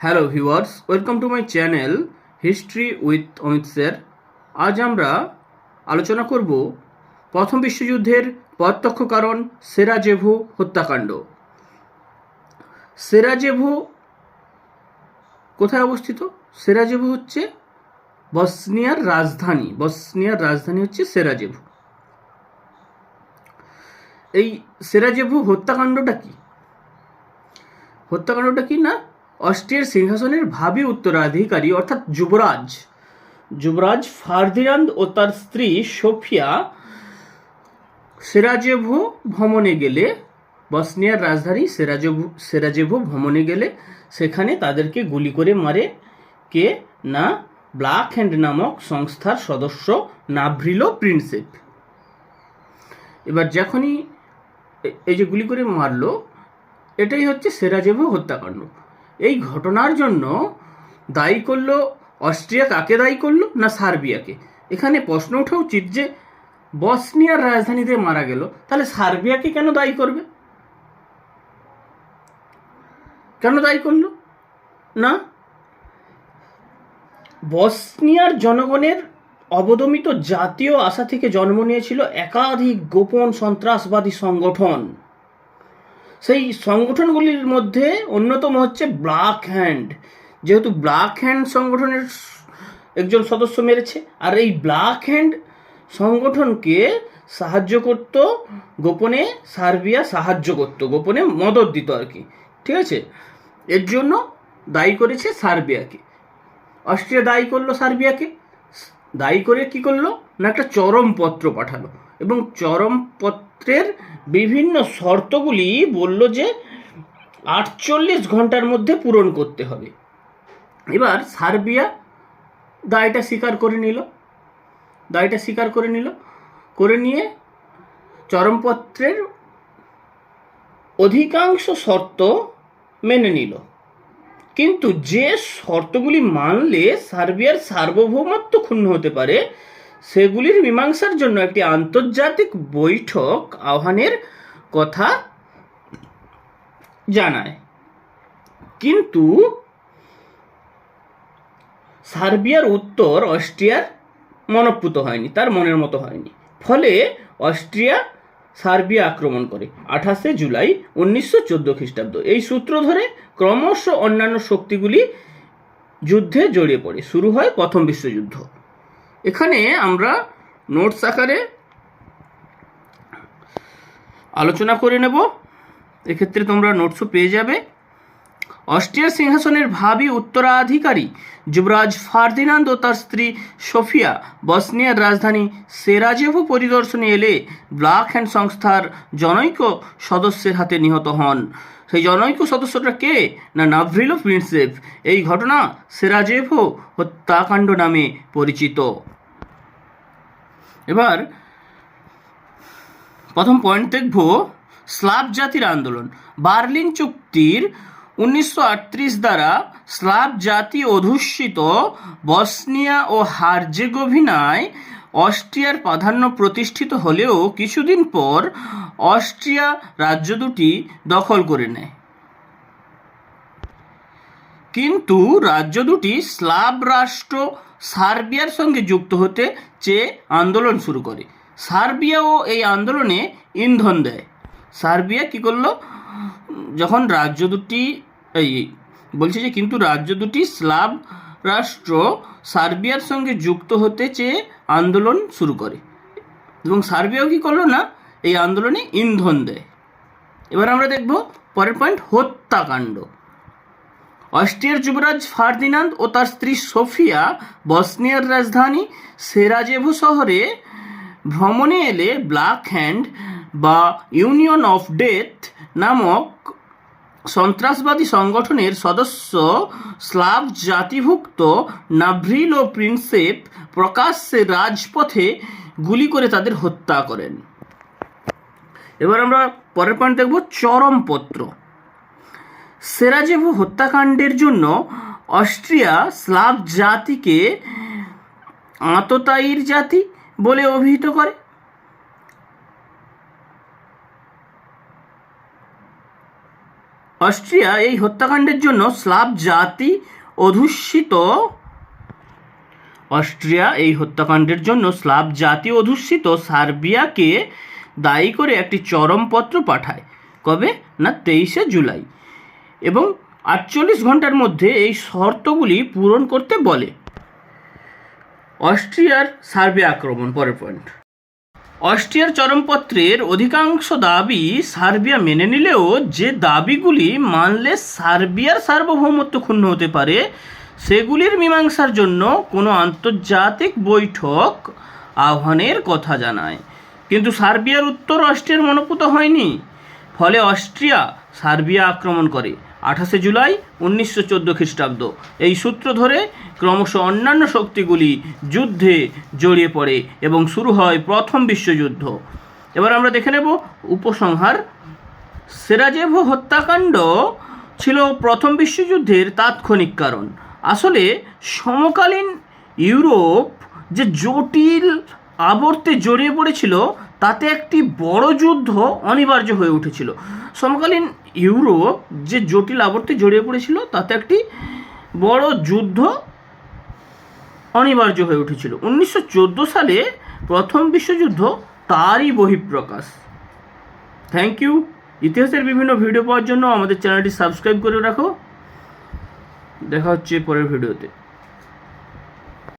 Hello viewers welcome to my channel history with Amit sir আজ আমরা আলোচনা করব প্রথম বিশ্বযুদ্ধের প্রত্যক্ষ কারণ সেরাজেভো হত্যাকাণ্ড। সেরাজেভো কোথায় অবস্থিত? সেরাজেভো হচ্ছে বসনিয়ার রাজধানী। বসনিয়ার রাজধানী হচ্ছে সেরাজেভো। এই সেরাজেভো হত্যাকাণ্ডটা কি? হত্যাকাণ্ডটা কি না অস্ট্রিয়ার সিংহাসনের ভাবি উত্তরাধিকারী, অর্থাৎ যুবরাজ। যুবরাজ ফার্দিনান্দ ও তার স্ত্রী সোফিয়া সেরাজেভো ভ্রমণে গেলে, বসনিয়ার রাজধানী সেরাজেভো সেরাজেভো ভ্রমণে গেলে সেখানে তাদেরকে গুলি করে মারে। কে? না, ব্ল্যাক হ্যান্ড নামক সংস্থার সদস্য নাভ্রিলো প্রিন্সেপ। এবার যখনই এই যে গুলি করে মারলো, এটাই হচ্ছে সেরাজেভো হত্যাকাণ্ড। এই ঘটনার জন্য দায়ী করল অস্ট্রিয়া কাকে দায়ী করল না সার্বিয়াকে? এখানে প্রশ্ন ওঠা উচিত যে বসনিয়ার রাজধানীতে মারা গেল, তাহলে সার্বিয়াকে কেন দায়ী করবে? কেন দায়ী করল? না? বসনিয়ার জনগণের অবদমিত জাতীয় আশা থেকে জন্ম নিয়েছিল একাধিক গোপন সন্ত্রাসবাদী সংগঠন। সেই সংগঠনগুলির মধ্যে অন্যতম হচ্ছে ব্ল্যাক হ্যান্ড। যেহেতু ব্ল্যাক হ্যান্ড সংগঠনের একজন সদস্য মেরেছে, আর এই ব্ল্যাক হ্যান্ড সংগঠনকে সাহায্য করত, গোপনে সার্বিয়া সাহায্য করত, গোপনে মদত দিত আর কি। ঠিক আছে? এর জন্য দায়ী করেছে সার্বিয়াকে। অস্ট্রিয়া দায়ী করল সার্বিয়াকে। দায়ী করে কি করল? না, একটা চরম পত্র পাঠালো। এবং চরম পত্রের বিভিন্ন শর্তগুলি বলল যে আটচল্লিশ ঘণ্টার মধ্যে পূরণ করতে হবে। এবার সার্বিয়া দায়টা স্বীকার করে নিল। দায়টা স্বীকার করে নিল। করে নিয়ে চরমপত্রের অধিকাংশ শর্ত মেনে নিল। কিন্তু যে শর্তগুলি মানলে সার্বিয়ার সার্বভৌমত্ব ক্ষুণ্ণ হতে পারে সেগুলির মীমাংসার জন্য একটি আন্তর্জাতিক বৈঠক আহ্বানের কথা জানায়। কিন্তু সার্বিয়ার উত্তর অস্ট্রিয়ার মনপ্রুত হয়নি, তার মনের মতো হয়নি। ফলে অস্ট্রিয়া সার্বিয়া আক্রমণ করে আঠাশে জুলাই উনিশশো চোদ্দ খ্রিস্টাব্দ। এই সূত্র ধরে ক্রমশ অন্যান্য শক্তিগুলি যুদ্ধে জড়িয়ে পড়ে। শুরু হয় প্রথম বিশ্বযুদ্ধ। এখানে আমরা নোটস আকারে আলোচনা করে নেব। এক্ষেত্রে তোমরা নোটসও পেয়ে যাবে। অস্ট্রিয়ার সিংহাসনের ভাবি উত্তরাধিকারী যুবরাজ ফার্দিনান্দ ও তার স্ত্রী সোফিয়া, বসনিয়ার রাজধানী সেরাজেভো পরিদর্শনে এলে ব্ল্যাক হ্যান্ড সংস্থার জনৈক সদস্যের হাতে নিহত হন। সেই জনৈক সদস্যটা কে? না নাভ্রিলো প্রিন্সেপ এই ঘটনা সেরাজেভো হত্যাকাণ্ড নামে পরিচিত। এবার প্রথম পয়েন্ট দেখব। স্লাভ জাতির আন্দোলন। বার্লিন চুক্তির উনিশশো আটত্রিশ দ্বারা স্লাভ জাতি অধুষ্যিত বসনিয়া ও হার্জেগোভিনায় অস্ট্রিয়ার প্রাধান্য প্রতিষ্ঠিত হলেও কিছুদিন পর অস্ট্রিয়া রাজ্য দুটি দখল করে নেয়। কিন্তু রাজ্য দুটি স্লাভ রাষ্ট্র সার্বিয়ার সঙ্গে যুক্ত হতে চেয়ে আন্দোলন শুরু করে। সার্বিয়াও এই আন্দোলনে ইন্ধন দেয়। সার্বিয়া কি করল? যখন রাজ্য দুটি এই, বলছে যে কিন্তু রাজ্য দুটি স্লাব রাষ্ট্র সার্বিয়ার সঙ্গে যুক্ত হতে চেয়ে আন্দোলন শুরু করে। এবং সার্বিয়াও কি করল না? এই আন্দোলনে ইন্ধন দেয়। এবার আমরা দেখব পরের পয়েন্ট, হত্যাকাণ্ড। অস্ট্রিয়ার যুবরাজ ফার্দিনান্দ ও তার স্ত্রী সোফিয়া বসনিয়ার রাজধানী সেরাজেভো শহরে ভ্রমণে এলে ব্ল্যাক হ্যান্ড বা ইউনিয়ন অফ ডেথ নামক সন্ত্রাসবাদী সংগঠনের সদস্য স্লাভ জাতিভুক্ত নাভ্রিল প্রিন্সেপ প্রকাশ্যে রাজপথে গুলি করে তাদের হত্যা করেন। এবার আমরা পরের পয়েন্ট দেখব চরমপত্র। সেরাজেভো হত্যাকাণ্ডের জন্য অস্ট্রিয়া স্লাভ জাতিকে আততায়ীর জাতি বলে অভিহিত করে। অস্ট্রিয়া এই হত্যাকাণ্ডের জন্য স্লাভ জাতি অধুষ্যিত অস্ট্রিয়া এই হত্যাকাণ্ডের জন্য স্লাভ জাতি অধুষ্যিত সার্বিয়াকে দায়ী করে একটি চরমপত্র পাঠায়। কবে? না, তেইশে জুলাই। এবং আটচল্লিশ ঘণ্টার মধ্যে এই শর্তগুলি পূরণ করতে বলে। অস্ট্রিয়ার সার্বিয়া আক্রমণ, পরের পয়েন্ট অস্ট্রিয়ার চরমপত্রের অধিকাংশ দাবি সার্বিয়া মেনে নিলেও যে দাবিগুলি মানলে সার্বিয়ার সার্বভৌমত্ব ক্ষুণ্ণ হতে পারে, সেগুলির মীমাংসার জন্য কোনো আন্তর্জাতিক বৈঠক আহ্বানের কথা জানায়। কিন্তু সার্বিয়ার উত্তর অস্ট্রিয়ার মনোপুত হয়নি। ফলে অস্ট্রিয়া সার্বিয়া আক্রমণ করে। আঠাশে জুলাই উনিশশো চোদ্দ খ্রিস্টাব্দ। এই সূত্র ধরে ক্রমশ অন্যান্য শক্তিগুলি যুদ্ধে জড়িয়ে পড়ে এবং শুরু হয় প্রথম বিশ্বযুদ্ধ। এবার আমরা দেখে নেব উপসংহার। সেরাজেভো হত্যাকাণ্ড ছিল প্রথম বিশ্বযুদ্ধের তাৎক্ষণিক কারণ। আসলে সমকালীন ইউরোপ যে জটিল আবর্তে জড়িয়ে পড়েছিল তাতে একটি বড় যুদ্ধ অনিবার্য হয়ে উঠেছিল। সমকালীন ইউরোপ যে জটিল আবর্তে জড়িয়ে পড়েছিল, তাতে একটি বড় যুদ্ধ অনিবার্য হয়ে উঠেছিল। উনিশশো চোদ্দ সালে প্রথম বিশ্বযুদ্ধ তারই বহিঃপ্রকাশ। থ্যাংক ইউ ইতিহাসের বিভিন্ন ভিডিও পাওয়ার জন্য আমাদের চ্যানেলটি সাবস্ক্রাইব করে রাখো। দেখা হচ্ছে পরের ভিডিওতে।